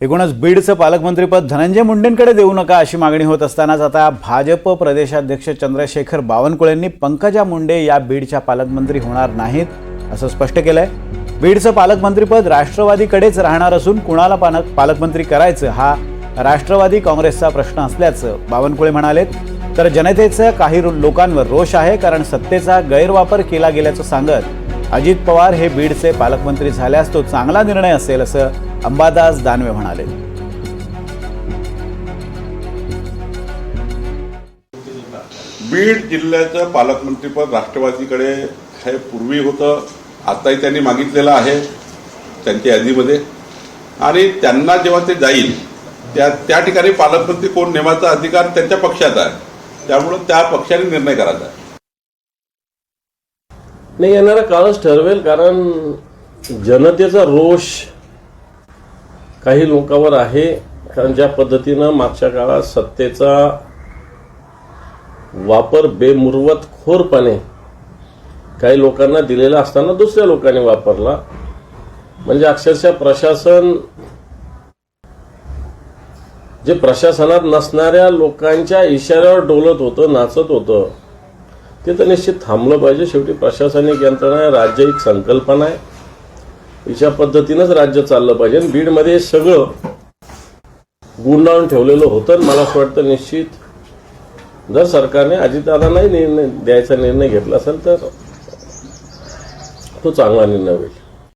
एकूणच बीडचं पालकमंत्रीपद धनंजय मुंडेंकडे देऊ नका अशी मागणी होत असतानाच आता भाजप प्रदेशाध्यक्ष चंद्रशेखर बावनकुळेंनी पंकजा मुंडे या बीडच्या पालकमंत्री होणार नाहीत असं स्पष्ट केलंय. बीडचं पालकमंत्रीपद राष्ट्रवादीकडेच राहणार असून कुणाला पालक पालकमंत्री करायचं हा राष्ट्रवादी काँग्रेसचा प्रश्न असल्याचं बावनकुळे म्हणालेत तर जनतेचं काही लोकांवर रोष आहे कारण सत्तेचा गैरवापर केला गेल्याचं सांगत अजित पवार हे बीडचे पालकमंत्री झाल्यास तो चांगला निर्णय असेल असं अंबादास दानवे म्हणाले. बीड जिल्ह्याचं पालकमंत्रीपद राष्ट्रवादीकडे हे पूर्वी होतं आताही त्यांनी मागितलेलं आहे त्यांच्या यादीमध्ये. आणि त्यांना जेव्हा ते जाईल त्या त्या ठिकाणी पालकमंत्री कोण नेमाचा अधिकार त्यांच्या पक्षाचा आहे. त्यामुळं त्या पक्षाने निर्णय करायचा आहे. नाही येणारा काळच ठरवेल कारण जनतेचा रोष काही लोकांवर आहे कारण ज्या पद्धतीनं मागच्या काळात सत्तेचा वापर बेमुरवत खोरपणे काही लोकांना दिलेला असताना दुसऱ्या लोकांनी वापरला. म्हणजे अक्षरशः प्रशासन जे प्रशासनात नसणाऱ्या लोकांच्या इशाऱ्यावर डोलत होतं नाचत होतं ते तर निश्चित थांबलं पाहिजे. शेवटी प्रशासनिक यंत्रणा आहे राज्य एक संकल्पना आहे. अशा पद्धतीनंच राज्य चाललं पाहिजे. बीडमध्ये सगळं गुंडाळून ठेवलेलं होतं. मला असं वाटतं निश्चित जर सरकारने अजितदादांनाही निर्णय द्यायचा निर्णय घेतला असेल तर तो चांगला निर्णय होईल.